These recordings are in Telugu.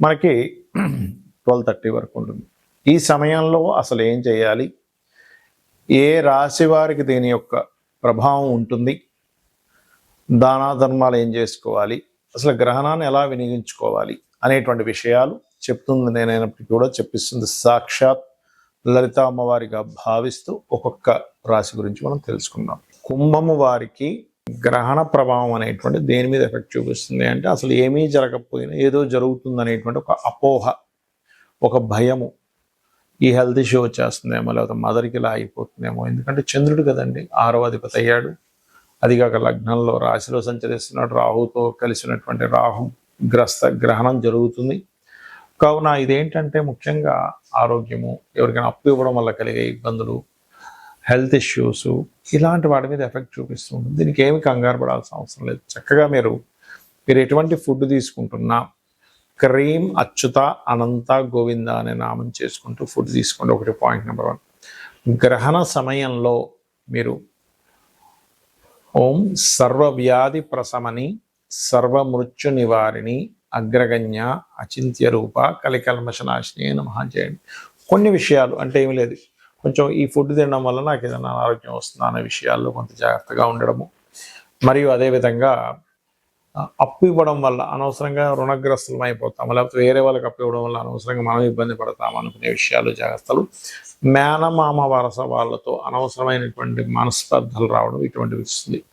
మనకి ట్వెల్వ్ థర్టీ వరకు ఉంటుంది. ఈ సమయంలో అసలు ఏం చేయాలి? ఏ రాశి వారికి దీని యొక్క ప్రభావం ఉంటుంది? దానా ధర్మాలు ఏం చేసుకోవాలి? అసలు గ్రహణాన్ని ఎలా వినియోగించుకోవాలి? అనేటువంటి విషయాలు చెప్తుంది నేనైనప్పటికీ కూడా చెప్పిస్తుంది. సాక్షాత్ లలిత అమ్మవారిగా భావిస్తూ ఒక్కొక్క రాశి గురించి మనం తెలుసుకుందాం. కుంభము వారికి గ్రహణ ప్రభావం అనేటువంటి దేని మీద ఎఫెక్ట్ చూపిస్తుంది అంటే అసలు ఏమీ జరగకపోయినా ఏదో జరుగుతుంది అనేటువంటి ఒక అపోహ ఒక భయము ఈ హెల్త్ ఇష్యూ వచ్చేస్తుందేమో లేకపోతే మదర్కి ఇలా అయిపోతుందేమో. ఎందుకంటే చంద్రుడు కదండి ఆరో అధిపతి అయ్యాడు. అది కాక లగ్నంలో రాశిలో సంచరిస్తున్నాడు. రాహుతో కలిసినటువంటి రాహు గ్రస్త గ్రహణం జరుగుతుంది. కావున ఇదేంటంటే ముఖ్యంగా ఆరోగ్యము ఎవరికైనా అప్పు ఇవ్వడం వల్ల కలిగే ఇబ్బందులు హెల్త్ ఇష్యూస్ ఇలాంటి వాటి మీద ఎఫెక్ట్ చూపిస్తూ ఉంటుంది. దీనికి ఏమి కంగారు పడాల్సిన అవసరం లేదు. చక్కగా మీరు మీరు ఎటువంటి ఫుడ్ తీసుకుంటున్నా క్రీమ్ అచ్యుత అనంత గోవింద అనే నామం చేసుకుంటూ ఫుడ్ తీసుకోండి. ఒకటి పాయింట్ నెంబర్ వన్. గ్రహణ సమయంలో మీరు ఓం సర్వవ్యాధి ప్రశమని సర్వమృత్యు నివారిణి అగ్రగణ్య అచింత్య రూప కలికల్మశనాశిని నమః చేయండి కొన్ని విషయాలు అంటే ఏమి లేదు. కొంచెం ఈ ఫుడ్ తినడం వల్ల నాకు ఏదైనా అనారోగ్యం వస్తుందా అనే విషయాల్లో కొంత జాగ్రత్తగా ఉండడము. మరియు అదేవిధంగా అప్పు ఇవ్వడం వల్ల అనవసరంగా రుణగ్రస్తులం అయిపోతాము. లేకపోతే వేరే వాళ్ళకి అప్పు ఇవ్వడం వల్ల అనవసరంగా మనం ఇబ్బంది పడతాం అనుకునే విషయాలు జాగ్రత్తలు. మేనమామ వరస వాళ్ళతో అనవసరమైనటువంటి మనస్పర్ధలు రావడం ఇటువంటివి వస్తుంది.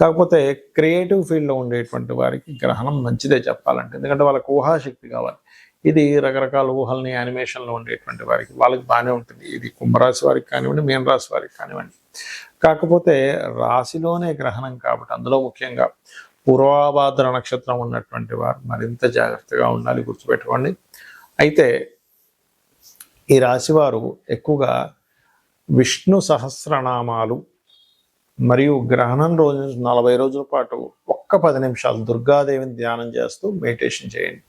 కాకపోతే క్రియేటివ్ ఫీల్డ్లో ఉండేటువంటి వారికి గ్రహణం మంచిదే చెప్పాలంటే. ఎందుకంటే వాళ్ళకి ఊహాశక్తి కావాలి. ఇది రకరకాల ఊహల్ని యానిమేషన్లో ఉండేటువంటి వారికి వాళ్ళకి బాగానే ఉంటుంది. ఇది కుంభరాశి వారికి కానివ్వండి మీన రాశి వారికి కానివ్వండి. కాకపోతే రాశిలోనే గ్రహణం కాబట్టి అందులో ముఖ్యంగా పూర్వాభాద్ర నక్షత్రం ఉన్నటువంటి వారు మరింత జాగ్రత్తగా ఉండాలి గుర్తుపెట్టుకోండి. అయితే ఈ రాశివారు ఎక్కువగా విష్ణు సహస్రనామాలు మరియు గ్రహణం రోజు నలభై రోజుల పాటు ఒక్క పది నిమిషాలు దుర్గాదేవిని ధ్యానం చేస్తూ మెడిటేషన్ చేయండి.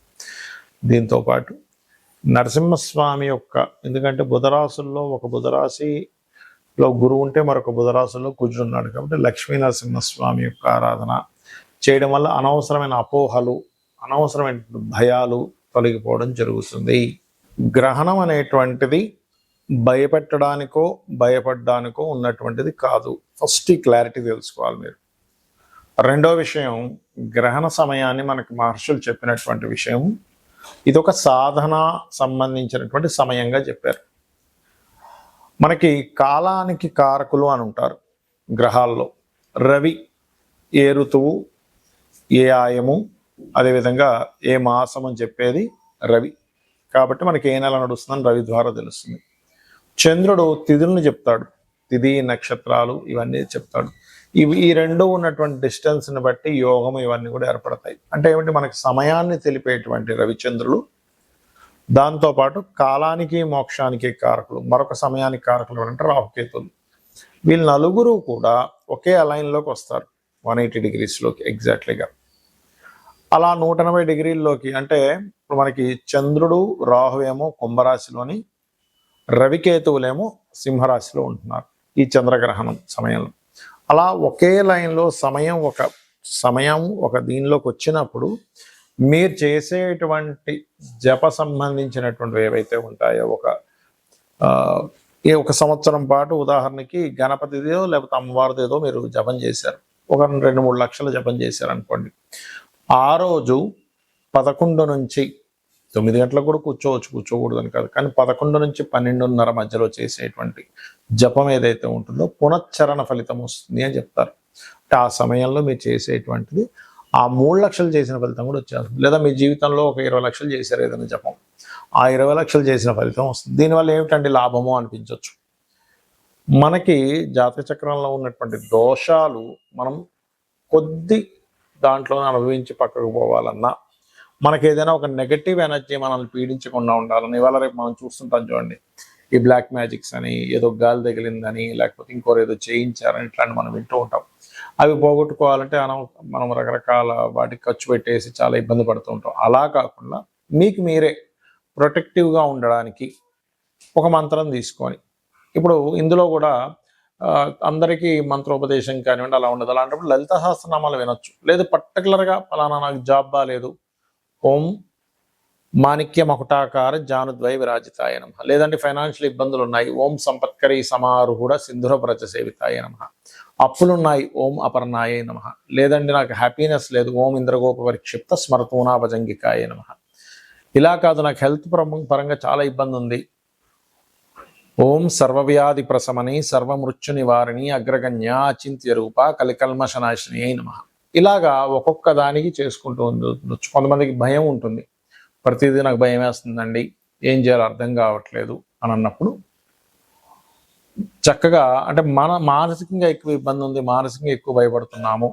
దీంతో పాటు నరసింహస్వామి యొక్క ఎందుకంటే బుధరాశుల్లో ఒక బుధరాశిలో గురువు ఉంటే మరొక బుధరాశుల్లో కుజుడు ఉన్నాడు కాబట్టి లక్ష్మీ నరసింహస్వామి యొక్క ఆరాధన చేయడం వల్ల అనవసరమైన అపోహలు అనవసరమైన భయాలు తొలగిపోవడం జరుగుతుంది. గ్రహణం అనేటువంటిది భయపెట్టడానికో భయపడడానికో ఉన్నటువంటిది కాదు. ఫస్ట్ ఈ క్లారిటీ తెలుసుకోవాలి మీరు. రెండో విషయం గ్రహణ సమయాన్ని మనకు మహర్షులు చెప్పినటువంటి విషయం ఇది ఒక సాధన సంబంధించినటువంటి సమయంగా చెప్పారు. మనకి కాలానికి కారకులు అని ఉంటారు గ్రహాల్లో. రవి ఏ ఋతువు ఏ ఆయము అదేవిధంగా ఏ మాసం అని చెప్పేది రవి. కాబట్టి మనకి ఏ నెల నడుస్తుందని రవి ద్వారా తెలుస్తుంది. చంద్రుడు తిథులను చెప్తాడు. తిథి నక్షత్రాలు ఇవన్నీ చెప్తాడు. ఇవి ఈ రెండు ఉన్నటువంటి డిస్టెన్స్ని బట్టి యోగం ఇవన్నీ కూడా ఏర్పడతాయి. అంటే ఏమిటి? మనకి సమయాన్ని తెలిపేటువంటి రవిచంద్రులు. దాంతోపాటు కాలానికి మోక్షానికి కారకులు. మరొక సమయానికి కారకులు అంటే రాహుకేతులు. వీళ్ళు నలుగురు కూడా ఒకే అలైన్లోకి వస్తారు. వన్ ఎయిటీ డిగ్రీస్లోకి ఎగ్జాక్ట్లీగా అలా నూట ఎనభై డిగ్రీల్లోకి అంటే ఇప్పుడు మనకి చంద్రుడు రాహు ఏమో కుంభరాశిలోని రవికేతువులేమో సింహరాశిలో ఉంటున్నారు ఈ చంద్రగ్రహణం సమయంలో. అలా ఒకే లైన్లో సమయం ఒక సమయం ఒక దీనిలోకి వచ్చినప్పుడు మీరు చేసేటువంటి జప సంబంధించినటువంటివి ఏవైతే ఉంటాయో ఒక ఏ ఒక సంవత్సరం పాటు ఉదాహరణకి గణపతిదేదో లేకపోతే అమ్మవారిదేదో మీరు జపం చేశారు. ఒక రెండు మూడు లక్షలు జపం చేశారు అనుకోండి ఆ రోజు పదకొండు నుంచి తొమ్మిది గంటలకు కూడా కూర్చోవచ్చు కూర్చోకూడదని కాదు. కానీ పదకొండు నుంచి పన్నెండున్నర మధ్యలో చేసేటువంటి జపం ఏదైతే ఉంటుందో పునశ్చరణ ఫలితం వస్తుంది అని చెప్తారు. అంటే ఆ సమయంలో మీరు చేసేటువంటిది ఆ మూడు లక్షలు చేసిన ఫలితం కూడా వచ్చేస్తుంది లేదా మీ జీవితంలో ఒక ఇరవై లక్షలు చేశారు ఏదైనా జపం. ఆ ఇరవై లక్షలు చేసిన ఫలితం వస్తుంది. దీనివల్ల ఏమిటండి లాభము అనిపించవచ్చు మనకి జాతక చక్రంలో ఉన్నటువంటి దోషాలు మనం కొద్ది దాంట్లో అనుభవించి పక్కకు పోవాలన్నా మనకి ఏదైనా ఒక నెగటివ్ ఎనర్జీ మనల్ని పీడించకుండా ఉండాలని ఇవాళ రేపు మనం చూస్తుంటాం చూడండి. ఈ బ్లాక్ మ్యాజిక్స్ అని ఏదో గాలి తగిలిందని లేకపోతే ఇంకోరు ఏదో చేయించారని ఇట్లాంటి మనం వింటూ ఉంటాం. అవి పోగొట్టుకోవాలంటే మనం మనం రకరకాల వాటికి ఖర్చు పెట్టేసి చాలా ఇబ్బంది పడుతూ ఉంటాం. అలా కాకుండా మీకు మీరే ప్రొటెక్టివ్గా ఉండడానికి ఒక మంత్రం తీసుకొని ఇప్పుడు ఇందులో కూడా అందరికీ మంత్రోపదేశం కానివ్వండి అలా ఉండదు. అలాంటప్పుడు లలిత సహస్రనామాలు వినొచ్చు. లేదు పర్టికులర్గా ఫలానా నాకు జాబ్ బాగాలేదు ఓం మాణిక్య మకుటాకార జానుద్వయ విరాజితాయ నమ. లేదంటే ఫైనాన్షియల్ ఇబ్బందులు ఉన్నాయి. ఓం సంపత్కరి సమారుహుడ సింధుర ప్రచ సేవితాయ నమ. అప్పులున్నాయి. ఓం అపర్ణాయ నమ. లేదండి నాకు హ్యాపీనెస్ లేదు. ఓం ఇంద్రగోప పరిక్షిప్త స్మరతూనా భజంగికాయ నమ. ఇలా కాదు నాకు హెల్త్ పరంగా చాలా ఇబ్బంది ఉంది ఓం సర్వవ్యాధి ప్రశమని సర్వమృత్యు నివారిణి అగ్రగణ్య అచింత్య రూప కలికల్మశనాశిని అయి నమ. ఇలాగా ఒక్కొక్క దానికి చేసుకుంటూ ఉండొచ్చు. కొంతమందికి భయం ఉంటుంది. ప్రతిదీ నాకు భయం వేస్తుందండి. ఏం చేయాలో అర్థం కావట్లేదు అని అన్నప్పుడు చక్కగా అంటే మన మానసికంగా ఎక్కువ ఇబ్బంది ఉంది మానసికంగా ఎక్కువ భయపడుతున్నాము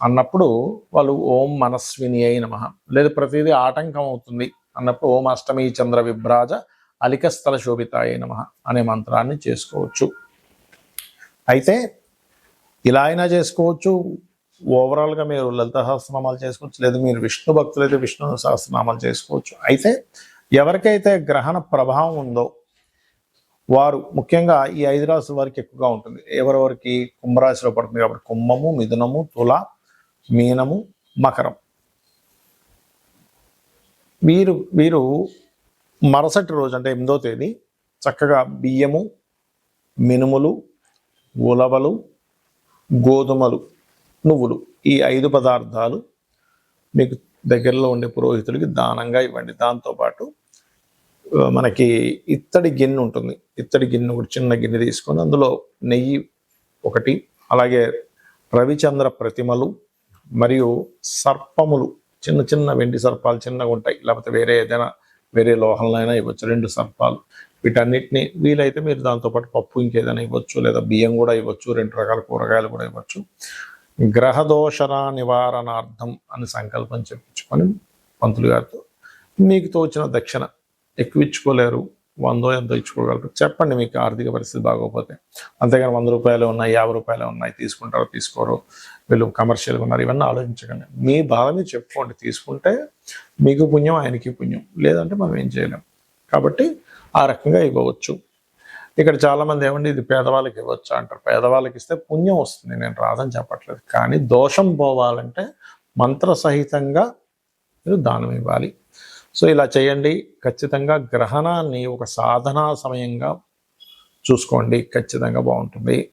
అన్నప్పుడు వాళ్ళు ఓం మనస్విని అయి నమ. లేదు ప్రతిదీ ఆటంకం అవుతుంది అన్నప్పుడు ఓం అష్టమి చంద్ర విభ్రాజ అలికస్థల శోభితాయ నమ అనే మంత్రాన్ని చేసుకోవచ్చు. అయితే ఇలా అయినా చేసుకోవచ్చు. ఓవరాల్గా మీరు లలిత సహస్రనామాలు చేసుకోవచ్చు లేదా మీరు విష్ణు భక్తులైతే విష్ణు సహస్రనామాలు చేసుకోవచ్చు. అయితే ఎవరికైతే గ్రహణ ప్రభావం ఉందో వారు ముఖ్యంగా ఈ ఐదు రాశుల వారికి ఎక్కువగా ఉంటుంది. ఎవరెవరికి? కుంభరాశిలో పడుతుంది కాబట్టి కుంభము మిథునము తుల మీనము మకరం. వీరు వీరు మరుసటి రోజు అంటే ఎనిమిదో తేదీ చక్కగా బియ్యము మినుములు ఉలవలు గోధుమలు నువ్వులు. ఈ ఐదు పదార్థాలు మీకు దగ్గరలో ఉండే పురోహితులకి దానంగా ఇవ్వండి. దాంతోపాటు మనకి ఇత్తడి గిన్నె ఉంటుంది. ఇత్తడి గిన్నె ఒక చిన్న గిన్నె తీసుకొని అందులో నెయ్యి ఒకటి అలాగే రవిచంద్ర ప్రతిమలు మరియు సర్పములు చిన్న చిన్న వెండి సర్పాలు చిన్నగా ఉంటాయి. లేకపోతే వేరే ఏదైనా వేరే లోహంలో అయినా ఇవ్వచ్చు. రెండు సర్పాలు. వీటన్నిటిని వీలైతే మీరు దాంతోపాటు పప్పు ఇంకేదైనా ఇవ్వచ్చు లేదా బియ్యం కూడా ఇవ్వచ్చు. రెండు రకాల కూరగాయలు కూడా ఇవ్వచ్చు. గ్రహదోషణ నివారణార్థం అని సంకల్పం చెప్పించుకొని పంతులు గారితో మీకు తోచిన దక్షిణ ఎక్కువ ఇచ్చుకోలేరు వందో ఎంతో ఇచ్చుకోగలరు. చెప్పండి మీకు ఆర్థిక పరిస్థితి బాగోకపోతే. అంతేగాని వంద రూపాయలు ఉన్నాయి యాభై రూపాయలు ఉన్నాయి తీసుకుంటారో తీసుకోరు వీళ్ళు కమర్షియల్గా ఉన్నారు ఇవన్నీ ఆలోచించకండి. మీ బాధని చెప్పుకోండి తీసుకుంటే మీకు పుణ్యం ఆయనకి పుణ్యం. లేదంటే మనం ఏం చేయలేం. కాబట్టి ఆ రకంగా ఇవ్వవచ్చు. ఇక్కడ చాలా మంది ఏమండి ఇది పేదవాళ్ళకి ఇవ్వచ్చు? అంటారు. పేదవాళ్ళకి ఇస్తే పుణ్యం వస్తుంది నేను రాదని చెప్పట్లేదు. కానీ దోషం పోవాలంటే మంత్ర సహితంగా మీరు దానం ఇవ్వాలి. సో ఇలా చేయండి. ఖచ్చితంగా గ్రహణాన్ని ఒక సాధనా సమయంగా చూసుకోండి. ఖచ్చితంగా బాగుంటుంది.